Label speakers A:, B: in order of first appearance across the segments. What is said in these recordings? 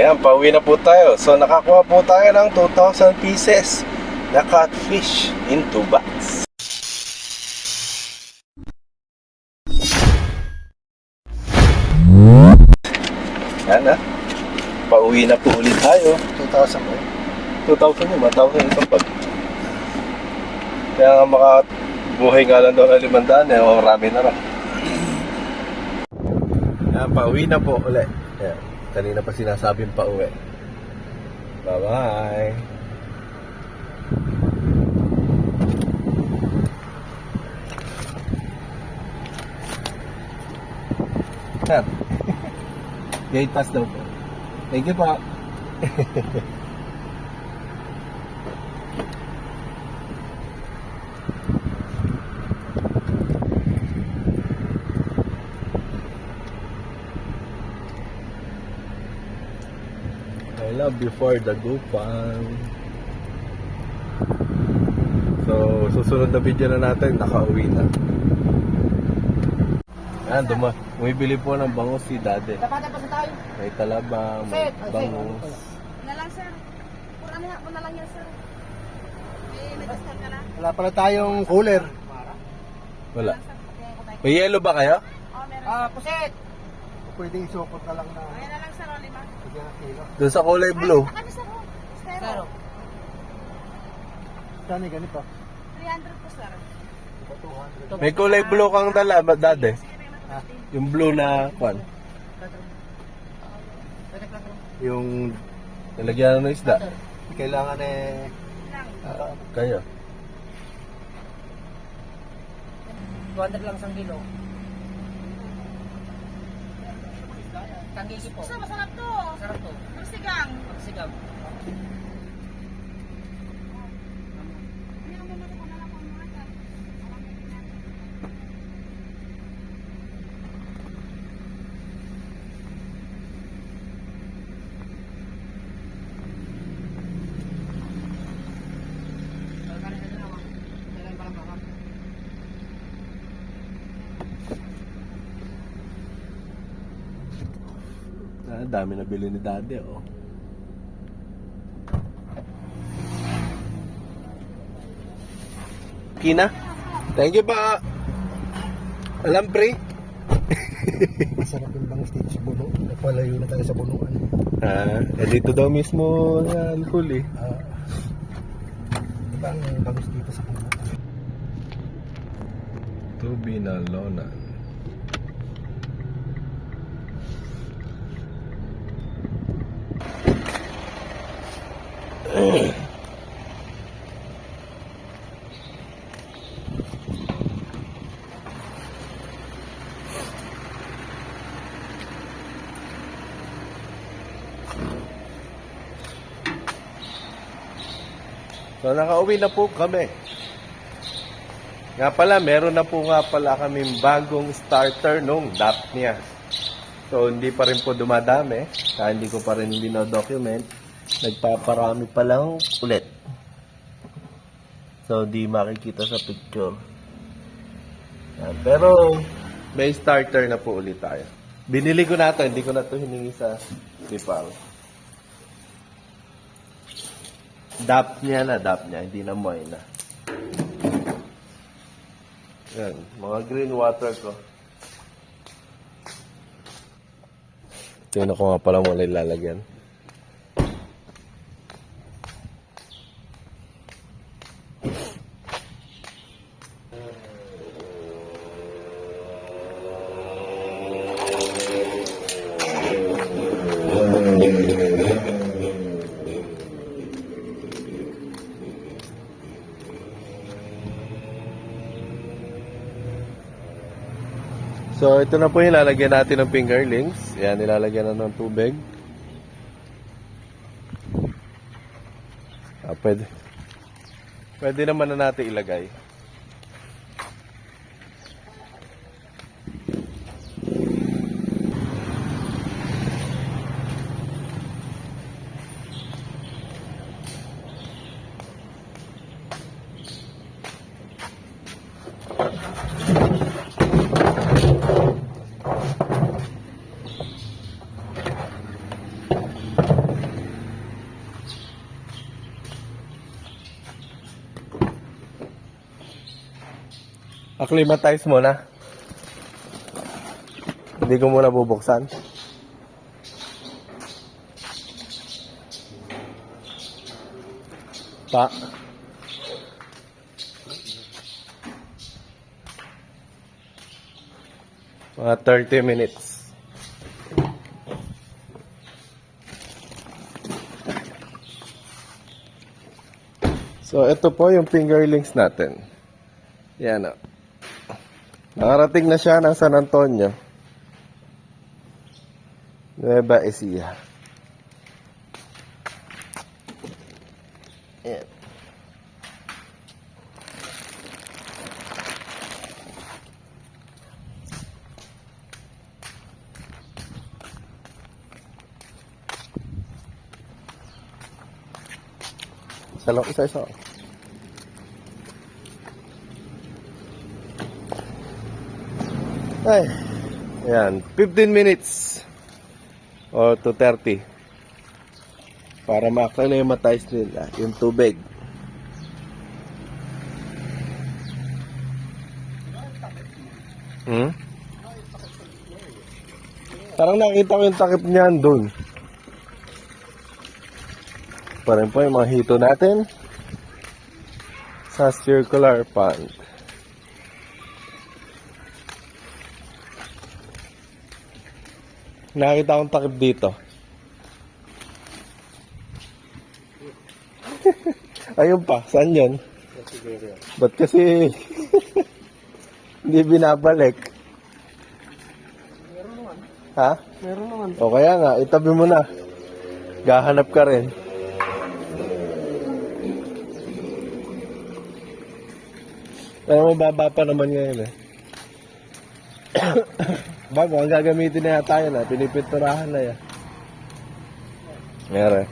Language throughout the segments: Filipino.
A: Ayan, pauwi na po tayo. So, nakakuha po tayo ng 2,000 pieces na catfish in 2 bags. Yan na. Pauwi na po ulit tayo.
B: 2,000 po.
A: 2,000 yun, 1,000 isang bag. Kaya nga makabuhay nga lang daw ng limandaan eh, o marami na lang. Yan, pauwi na po ulit. Yan, kanina pa sinasabing pauwi. Bye-bye! Sir, gate pass daw po. Thank you po. before the Gupang. So, susunod na video na natin, nakauwi na. Ayan, duma. Bumibili po ng bangus si Dade.
C: Dapat pa sa tayo.
A: May talabang, may
C: sir.
A: bangus.
D: Na lang, sir. Po na lang yan, sir. Eh, may ka na.
B: Wala pala tayong cooler.
A: Wala. May yellow ba kayo?
D: Oh, meron.
C: Ah, puset.
B: Pwedeng isupot na lang na
D: Ayan na lang, sir. O, lima.
A: Doon sa kulay blue.
D: Ay, sir. oh. Stero.
C: Zero.
B: Saan eh, ganito?
D: 300 po, sir.
B: Ito, 200.
A: May kulay blue kang dala,
D: may
B: Ah.
A: Yung blue na, kwan, yung nilagyan ng isda.
B: kailangan eh,
D: Lang.
A: Ah, kayo.
C: 200 lang isang kilo. Tangigi po.
D: So, masarap to.
C: Sarap to.
D: Magsigang.
C: Magsigaw.
D: Hindi naman natin kung nalang kung mga sir.
A: Ah, dami na bili ni Daddy, oh. Kina? Thank you pa. Alam, pre?
B: masarap yung bangus dito sa buno. Napalayo na tayo sa bunuan.
A: Ah, eh, dito daw mismo yan, huli.
B: Ah, diba ang bangus dito sa buno?
A: Tubi na lona. So nakauwi na po kami. Nga pala, meron na po nga pala kaming bagong starter nung Daphnia. So, hindi pa rin po dumadami. Kaya hindi ko pa rin binodocument. Nagpaparami pa lang ulit. So, di makikita sa picture. Yan. Pero, may starter na po ulit tayo. Binili ko na to, hindi ko na to hiningi sa Lipang. Daphnia na, Daphnia. Hindi na moy na. Yan, mga green water ko. Tingnan ko nga pala muna ilalagyan. So, ito na po yung lalagyan natin ng fingerlings. Yan, nilalagyan na ng tubig. Ah, pwede. Pwede naman na natin ilagay. Thank you. Acclimatize muna. Hindi ko muna bubuksan. Pa. Mga 30 minutes. So, ito po yung fingerlings natin. Yan o. Nakarating na siya ng San Antonio. Nueva Ecija. Yan. Isa lang, isa isa. Ay. Ayan, 15 minutes or to 30 para ma-acclimatize nila yung tubig. Hmm? Parang nakita ko yung takip niyan doon. Pa rin po yung mga hito natin sa circular pond. Nakita akong takip dito. Ayun pa, saan yun? Ba't kasi hindi binabalik? Ha?
B: Meron naman.
A: O kaya nga, itabi mo na. Gahanap ka rin. Pero may baba pa naman ngayon eh. Bago, ang gagamitin na yata yun ah. Pinipinturahan na yan. Meron.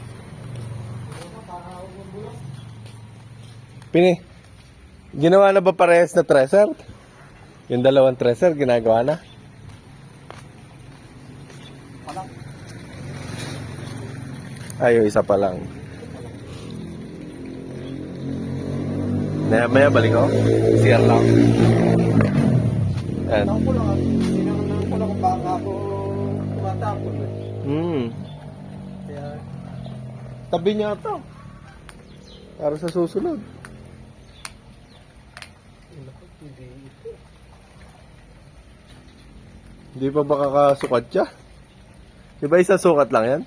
A: Pini, ginawa na ba parehas na treasure? Yung dalawang treasure, ginagawa na? Ay, yung isa pa lang. Maya maya balik ako. CR lang. Ayan.
B: Tumatapon. eh.
A: Hmm.
B: Kaya,
A: Tabi niya ito. Para sa susunod.
B: Hindi
A: pa ba kakasukat siya? Di ba isa sukat lang yan?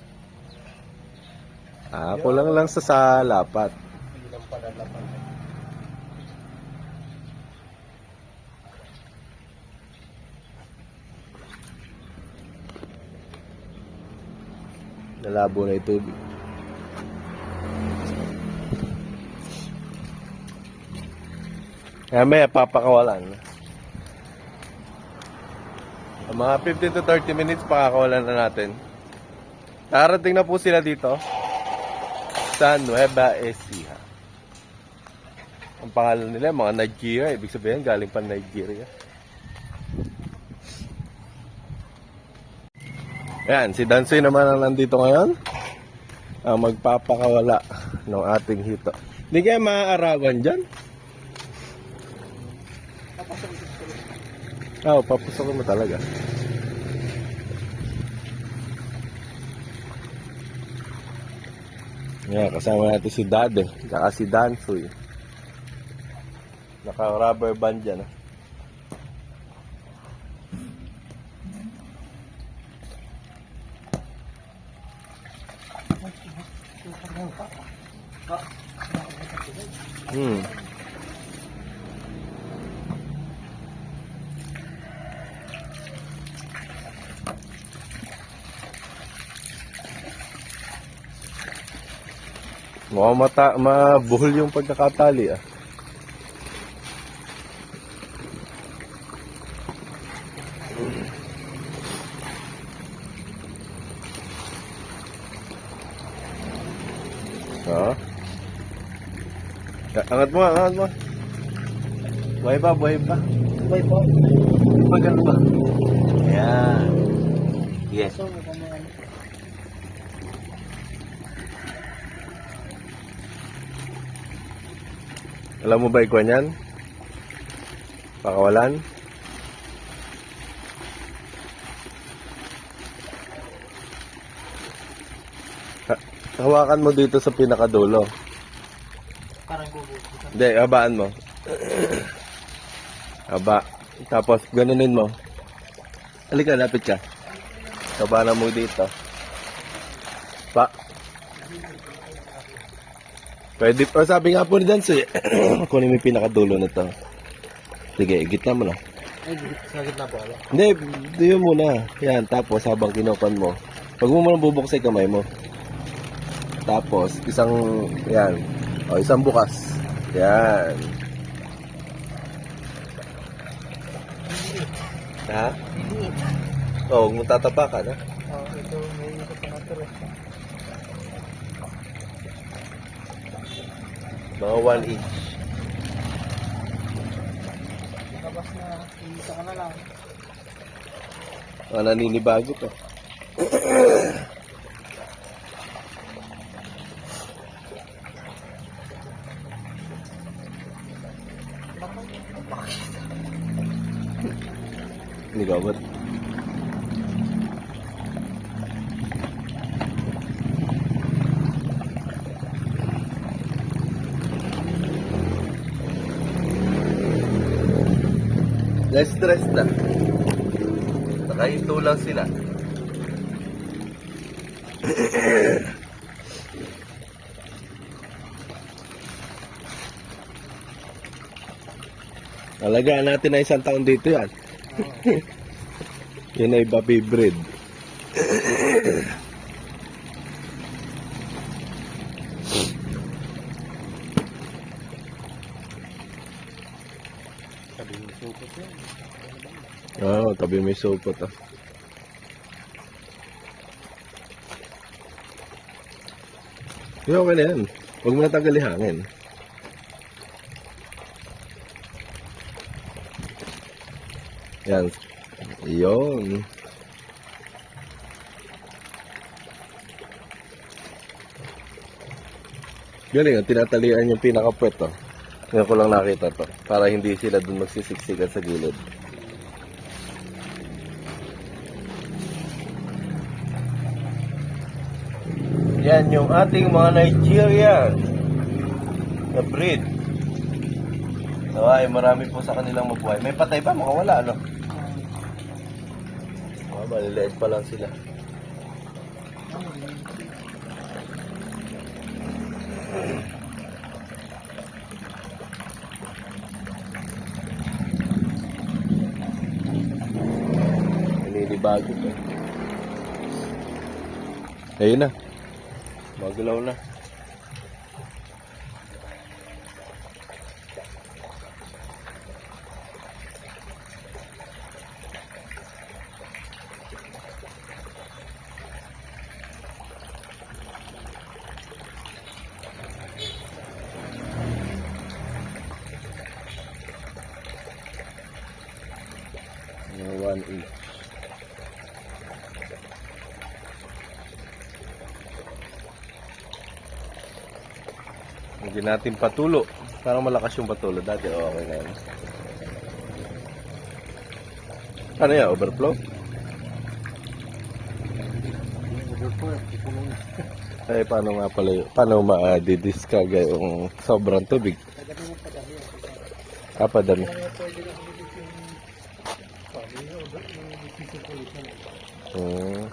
A: Ah, kulang lang sa salapat.
B: Hindi lang pala lapan.
A: Nalabo na yung tubig. May papakawalan. Mga 15 to 30 minutes pakakawalan na natin. Darating na po sila dito sa Nueva Ecija. Ang pangalan nila, mga Nigeria. Ibig sabihin, galing pa Nigeria. Ayan, si Dansoy naman ang nandito ngayon. Ang magpapakawala ng ating hito. Hindi kaya maaarawan dyan? Oo, oh, papasokin mo talaga. Yan, kasama natin si Dade, saka si Dansoy. Naka-rubber band dyan. ah. Hmm. Mukhang mata, mabuhol yung pagkakatali ah. Ya, Angat mo, angat mo. Buhay pa, buhay pa.
B: Bye po.
A: Magal pa. Ayan. Yes.
B: So.
A: Alam mo ba ikaw yan? Pakawalan. Hawakan mo dito sa pinakadulo.
C: Parang gugusto.
A: Hindi, habaan mo. Haba. Tapos, ganunin mo. Halika, lapit ka. Kabanan mo dito. Pa. Pwede pa, sabi nga po ni Dance, eh. kunin mo yung pinakadulo nito. Sige, gitna mo na.
B: Ay, sa gitna po ako.
A: Hindi, diyo muna. Yan, tapos habang kinukan mo, pag mo muna bubuksan kamay mo. Tapos, isang, yan, o, isang bukas. Yan. Ha? Oo, huwag mong tatapakan, ha?
B: Oh, ito, may ikot na natin eh.
A: Mga 1 inch.
B: Labas na, isa ka na lang.
A: Mga naninibago to. Hindi ka ba't? Less stress na. Nakahinto lang sila. Alagaan natin na isang taon dito yan. yan ay baby breed.
B: Sabi mo, sukot yan.
A: Oo, oh, tabi may supot ah. Yung okay na yan. Huwag mo na tagal ihangin. Yan. Yun. Galing, ang tinatalian yung pinaka-puwet to. Ngayon ko lang nakita to. Para hindi sila dun magsisiksikan sa gilid. Yan yung ating mga Nigerian na breed. So, ay marami po sa kanilang mabuhay. May patay pa, makawala, ano? Oh, maliliit pa lang sila. Naninibago to. Ayun na. Magalaw na. Hindi natin patulo. Parang malakas yung patulo. Dati oh, okay na yun. Ano yan? Overflow?
B: Na.
A: Eh, paano nga pala yun? Paano ma-discarga yung sobrang tubig? Ah, padami. Hmm.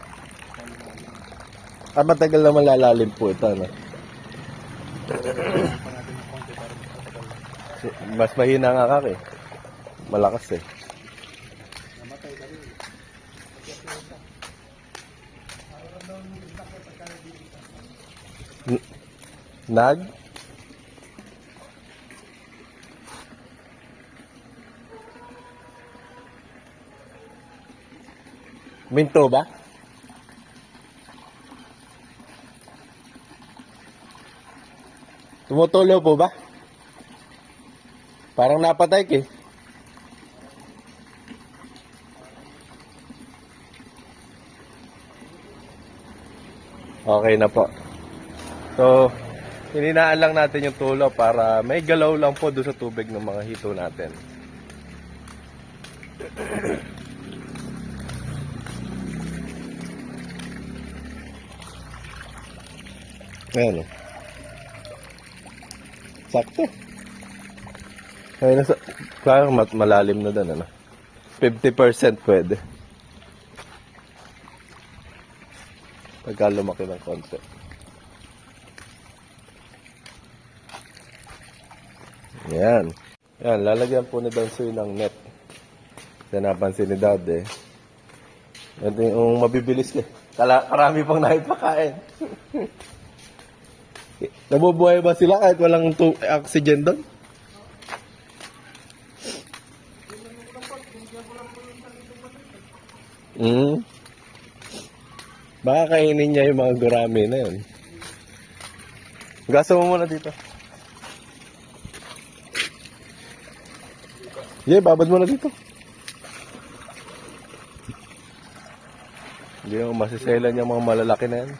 A: Ah, matagal na malalalim po ito, ano?
B: Pa natin ng konti para makatagal.
A: Mas mahina nga. Malakas eh.
B: Rin.
A: N- Nag? Minto ba? Tumutulo po ba? Parang napatay ka eh. Okay na po. So, hininaan lang natin yung tulo para may galaw lang po doon sa tubig ng mga hito natin. Ayan o. Sakto. Ay, nasa, kaya mat malalim na doon, ano? 50% pwede. Pagka lumaki ng konti. Yan. Yan, lalagyan po ni Dansoy ng net. Yan napansin ni Dad eh. Ito yung mabibilis eh. Kala, karami pang naipakain. Nabubuhay ba sila kahit walang tu- oxygen doon? Hmm. Baka kainin niya yung mga gurami na yun. Gasa mo muna dito. Yeah, babad mo na dito. Hindi mo masiselan yung mga malalaki na yan.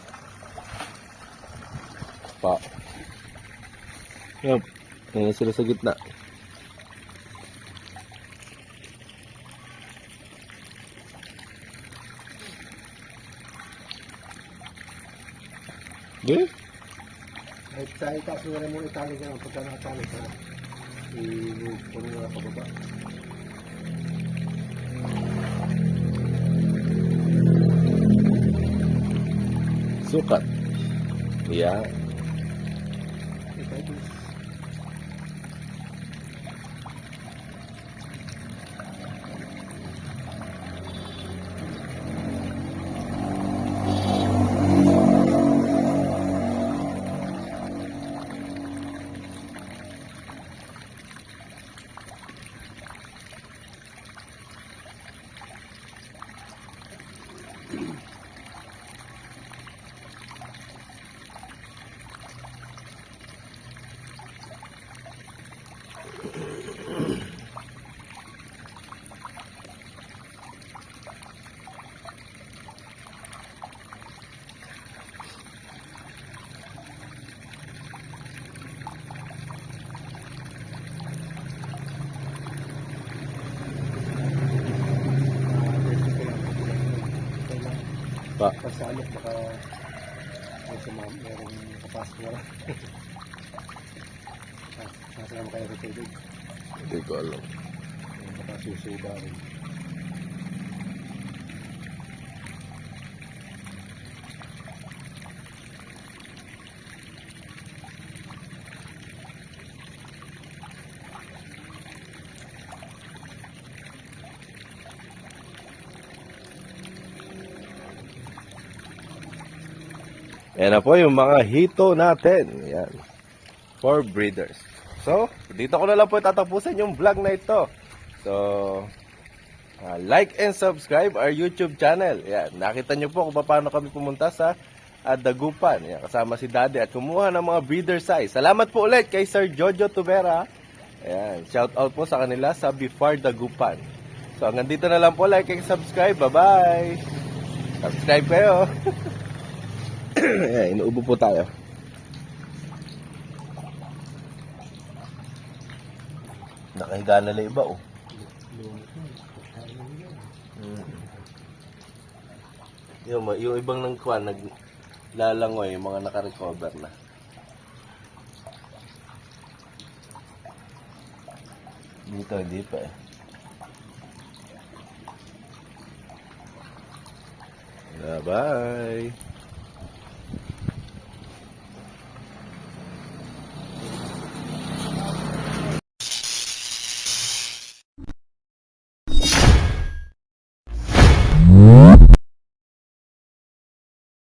A: Pa. Yup. Ngayon sila sa gitna. Di?
B: Ay, sa itaas mo na mo itali ka lang pagka nakatali ka. I-puno mo na pababa.
A: Sukat. Yeah.
B: Ikaw,
A: Pa.
B: Pasalok baka ay sa mga merong kapasok na lang. Ah, Nasa naman kayo sa tubig.
A: Hindi ko alam.
B: Baka susuba rin.
A: Yan na po yung mga hito natin. Yan. For breeders. So, dito ko na lang po tatapusin yung vlog na ito. So, ah, like and subscribe our YouTube channel. Yan. Nakita nyo po kung paano kami pumunta sa ah, Dagupan. Yan. Kasama si Daddy at kumuha ng mga breeder size. Salamat po ulit kay Sir Jojo Tubera. Yan. Shout out po sa kanila sa Before Dagupan. So, hanggang dito na lang po. Like and subscribe. Bye-bye. Subscribe kayo. Ayan, inuubo po tayo. Nakahiga na lang iba, oh. Mm. Yung, yung ibang nang kwan, naglalangoy, yung mga naka-recover na. Dito, hindi pa eh. Yeah, bye!